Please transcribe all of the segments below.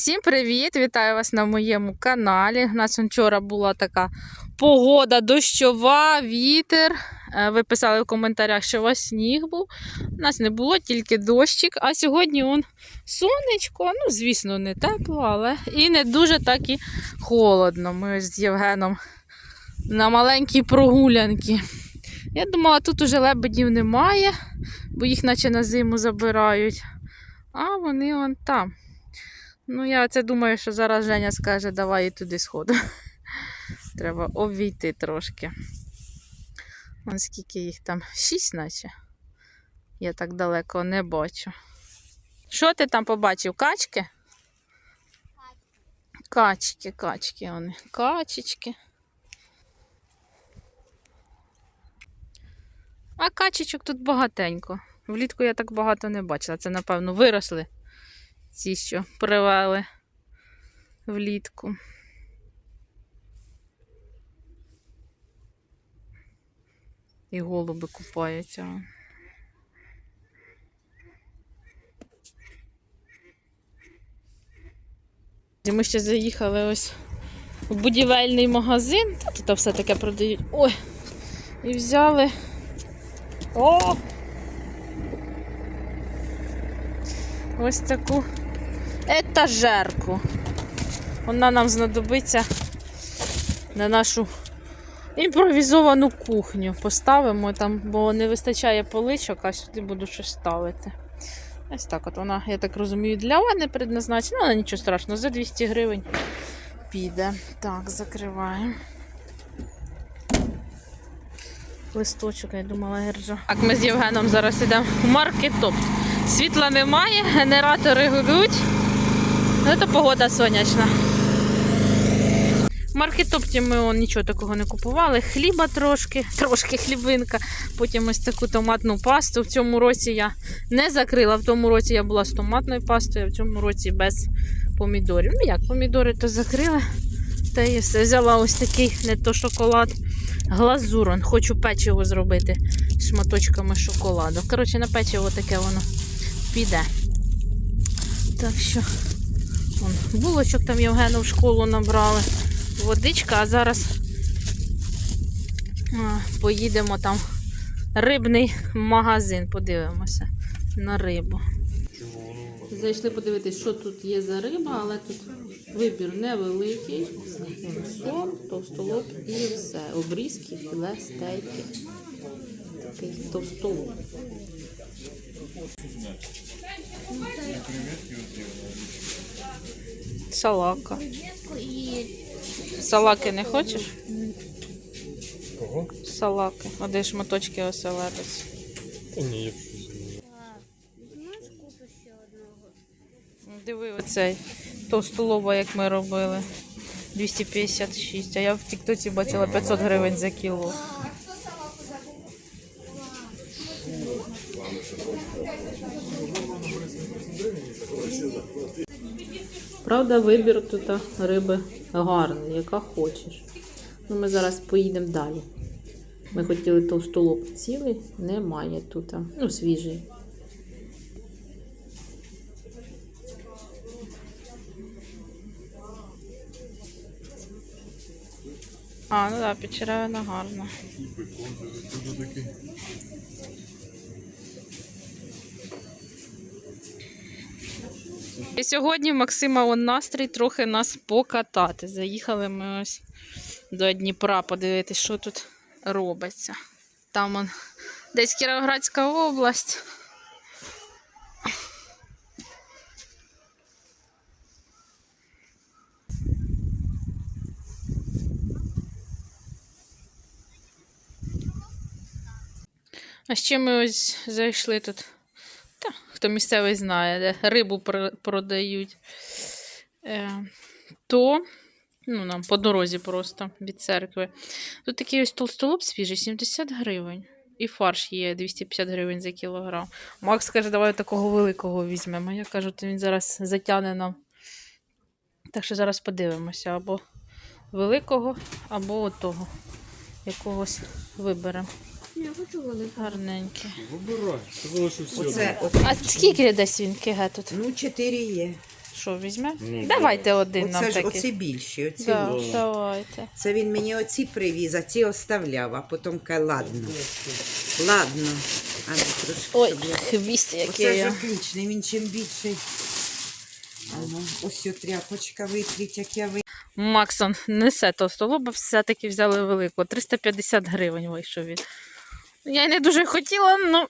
Всім привіт! Вітаю вас на моєму каналі. У нас вчора була така погода дощова, вітер. Е, Ви писали в коментарях, що у вас сніг був. У нас не було, тільки дощик. А сьогодні он сонечко. Ну, звісно, не тепло, але і не дуже так і холодно. Ми з Євгеном на маленькій прогулянці. Я думала, тут уже лебедів немає, бо їх наче на зиму забирають. А вони вон там. Ну, я це думаю, що зараз Женя скаже, давай і туди сходу. Треба обійти трошки. Вон скільки їх там? Шість, наче. Я так далеко не бачу. Що ти там побачив? Качки? Качки, качки вони. Качечки. А качечок тут багатенько. Влітку я так багато не бачила. Це, напевно, виросли ці, що привели влітку. І голуби купаються. Ми ще заїхали ось в будівельний магазин. Тут все таке продають. Ой! І взяли. О! Ось таку етажерку. Вона нам знадобиться на нашу імпровізовану кухню. Поставимо там, бо не вистачає поличок, а сюди буду щось ставити. Ось так от вона, я так розумію, для ванни предназначена, але нічого страшного, за 200 гривень піде. Так, закриваємо. Листочок, я думала, гержа. Так, ми з Євгеном зараз йдемо в маркетоп. Світла немає, генератори гудуть. Ну, то погода сонячна. В маркетопті ми он, нічого такого не купували. Хліба трошки, трошки хлібинка. Потім ось таку томатну пасту. В цьому році я не закрила. В тому році я була з томатною пастою, а в цьому році без помідорів. Ну як, помідори то закрили. Та і все. Взяла ось такий не то шоколад, глазурон. Хочу печиво зробити шматочками шоколаду. Коротше, на печиво таке воно піде. Так що, вон, булочок там Євгену в школу набрали. Водичка, а зараз а, поїдемо там рибний магазин, подивимося на рибу. Зайшли подивитись, що тут є за риба, але тут вибір невеликий. Сом, товстолоб і все. Обрізки, філе, стейки. Такий товстолоб. Салака. Салаки не хочеш? Кого? Салаки. Один шматочки оселедець. Та ні, я Диви оцей товстолоба, як ми робили. 256, а я в Тіктоці бачила 500 гривень за кіло. Правда, вибір тут риби гарний, яка хочеш. Ну, ми зараз поїдемо далі. Ми хотіли товстолоб цілий, немає тут. Ну, свіжий. А, ну так, да, підчеревина гарна. І сьогодні Максима он настрій трохи нас покатати. Заїхали ми ось до Дніпра подивитись, що тут робиться. Там он десь Кіровоградська область. А ще ми ось зайшли тут. Та, хто місцевий знає, де рибу продають. Е, то ну, нам по дорозі просто від церкви. Тут такий ось толстолоб свіжий, 70 гривень. І фарш є 250 гривень за кілограм. Макс каже, давай такого великого візьмемо. Я кажу, то він зараз затягне нам. Так що зараз подивимося або великого, або отого. Якогось виберемо. Я хочу велику. Гарненький. Вибирай. Сказали, що всі. Оце, от, А скільки десь він киге тут? ну, чотири є. Що, візьме? Ну, Давайте один нам Оце ж такий. оці більші. Оці Да, лучші. давайте. Це він мені оці привіз, а ці оставляв, а потім каже, ладно. Ладно. А ну, трошки, Ой, щоб я- хвіст який. Оце ж я. отличний, він чим більший. А ну, ось цю тряпочка витріть, як я ви. Максон несе товстолоба, все-таки взяли велику. 350 гривень вийшов він. Я й не дуже хотіла, ну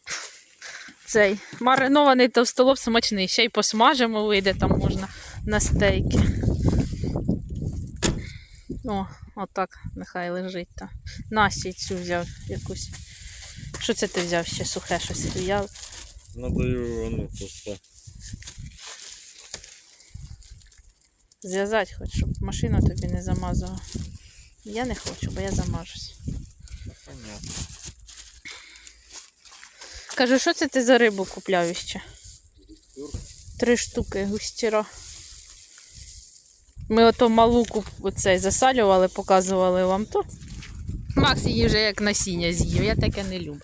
цей маринований товстолоб смачний. Ще й посмажимо, вийде, там можна на стейки. О, отак нехай лежить там. Насті цю взяв якусь. Що це ти взяв ще сухе щось? Я Надаю, ну, просто. зв'язати хоч, щоб машина тобі не замазала. Я не хочу, бо я замажусь. Понятно. Кажу, що це ти за рибу купляв ще? Три штуки густіра. Ми ото малу куп... оцей засалювали, показували вам то. Макс її вже як насіння з'їв, я таке не люблю.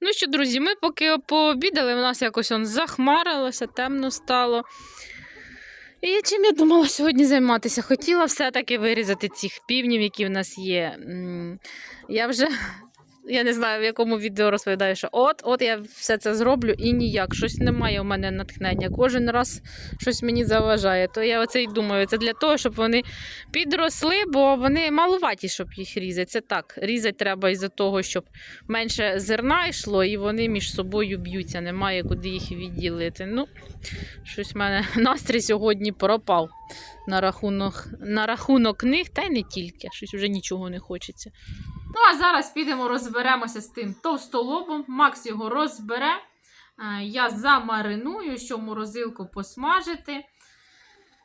Ну що, друзі, ми поки пообідали, в нас якось он захмарилося, темно стало. І чим я думала сьогодні займатися? Хотіла все-таки вирізати цих півнів, які в нас є. Я вже я не знаю, в якому відео розповідаю, що от, от я все це зроблю і ніяк. Щось немає у мене натхнення. Кожен раз щось мені заважає. То я оце й думаю, це для того, щоб вони підросли, бо вони малуваті, щоб їх різати. Це так. Різати треба із-за того, щоб менше зерна йшло, і вони між собою б'ються. Немає куди їх відділити. Ну, щось в мене настрій сьогодні пропав на рахунок, на рахунок них, та й не тільки. Щось вже нічого не хочеться. Ну, а зараз підемо розберемося з тим товстолобом. Макс його розбере. Е, Я замариную, що морозилку посмажити.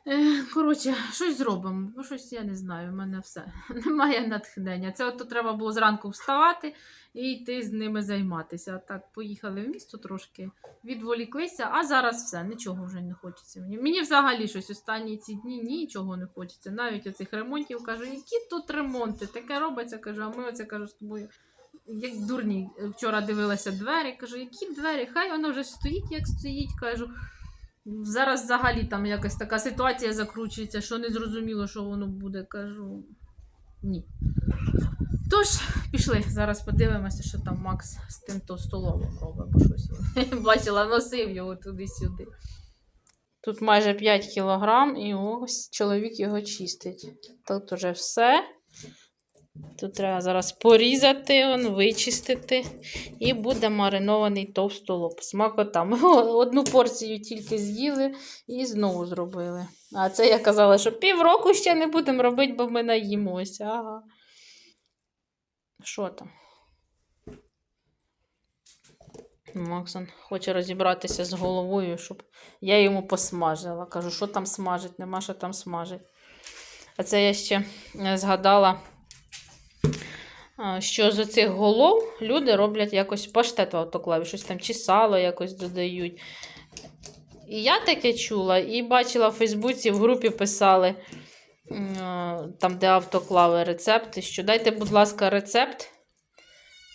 Е, Коротше, щось зробимо. Ну, щось я не знаю, в мене все. Немає натхнення. Це от треба було зранку вставати і йти з ними займатися. Так, поїхали в місто трошки, відволіклися, а зараз все, нічого вже не хочеться. Мені, мені взагалі щось останні ці дні нічого не хочеться. Навіть оцих ремонтів кажу, які тут ремонти? Таке робиться, кажу, а ми оце кажу з тобою. Як дурні, вчора дивилася двері, кажу, які двері? Хай воно вже стоїть, як стоїть. кажу. Зараз взагалі там якась така ситуація закручується, що не зрозуміло, що воно буде. Кажу. Ні. Тож, пішли. Зараз подивимося, що там Макс з тим товстоловом робить, бо щось бачила, носив його туди-сюди. Тут майже 5 кілограм, і ось чоловік його чистить. Тут уже все. Тут треба зараз порізати, он, вичистити. І буде маринований товстолоб. Смакота. Ми одну порцію тільки з'їли і знову зробили. А це я казала, що півроку ще не будемо робити, бо ми наїмося. Ага. Що там? Максон хоче розібратися з головою, щоб я йому посмажила. Кажу, що там смажить, нема що там смажить. А це я ще е, згадала, що з оцих голов люди роблять якось паштет в автоклаві, щось там чи сало якось додають. І я таке чула, і бачила в Фейсбуці, в групі писали, там, де автоклави рецепти, що дайте, будь ласка, рецепт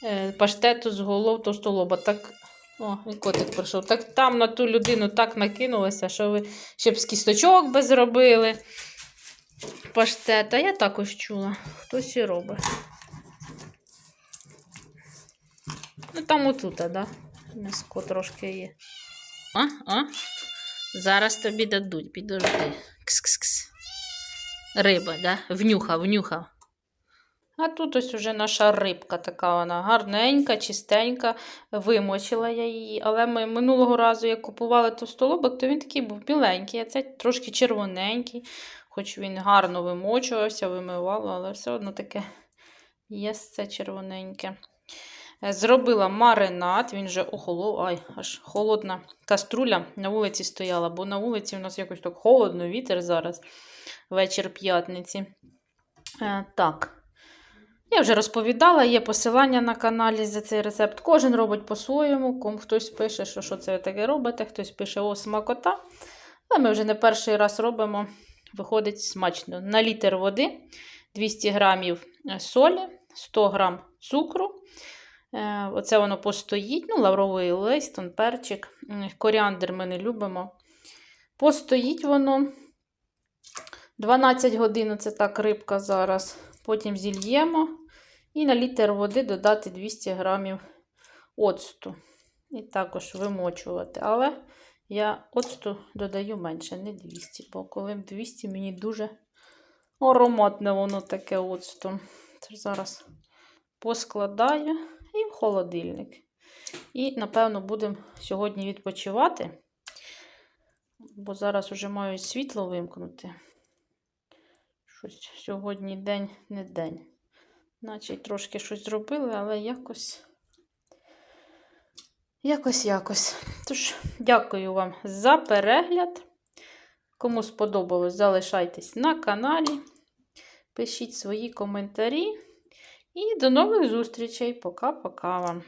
е, паштету з голов товстолоба. Так, о, і котик прийшов. Так там на ту людину так накинулося, що ви ще б з кісточок би зробили. Паштет. А я також чула. Хтось і робить. Ну, там отут, так? Да? М'яско трошки є. А, а? Зараз тобі дадуть, підожди. Кс-кс-кс. Риба, да? Внюхав, внюхав. А тут ось уже наша рибка така вона гарненька, чистенька. Вимочила я її. Але ми минулого разу, як купували товстолобик, то він такий був біленький, а це трошки червоненький. Хоч він гарно вимочувався, вимивало, але все одно таке є це червоненьке. Зробила маринад, він вже охолов, ай, аж холодна каструля на вулиці стояла, бо на вулиці у нас якось так холодно, вітер зараз, вечір п'ятниці. Е, так. Я вже розповідала, є посилання на каналі за цей рецепт. Кожен робить по-своєму. Хтось пише, що, що це ви таке робите, хтось пише о смакота. Але ми вже не перший раз робимо. Виходить смачно. На літр води 200 грамів солі, 100 грам цукру. Е, Оце воно постоїть. Ну, лавровий лист, перчик. Коріандр ми не любимо. Постоїть воно. 12 годин це так рибка зараз. Потім зільємо. І на літр води додати 200 грамів оцту. І також вимочувати. Але я оцту додаю менше, не 200. Бо коли 200 мені дуже ароматне воно таке оцту. Зараз поскладаю і в холодильник. І, напевно, будемо сьогодні відпочивати, бо зараз вже мають світло вимкнути. Щось сьогодні день не день. Наче трошки щось зробили, але якось. Якось, якось. Тож, дякую вам за перегляд. Кому сподобалось, залишайтесь на каналі. Пишіть свої коментарі. І до нових зустрічей. Пока-пока вам.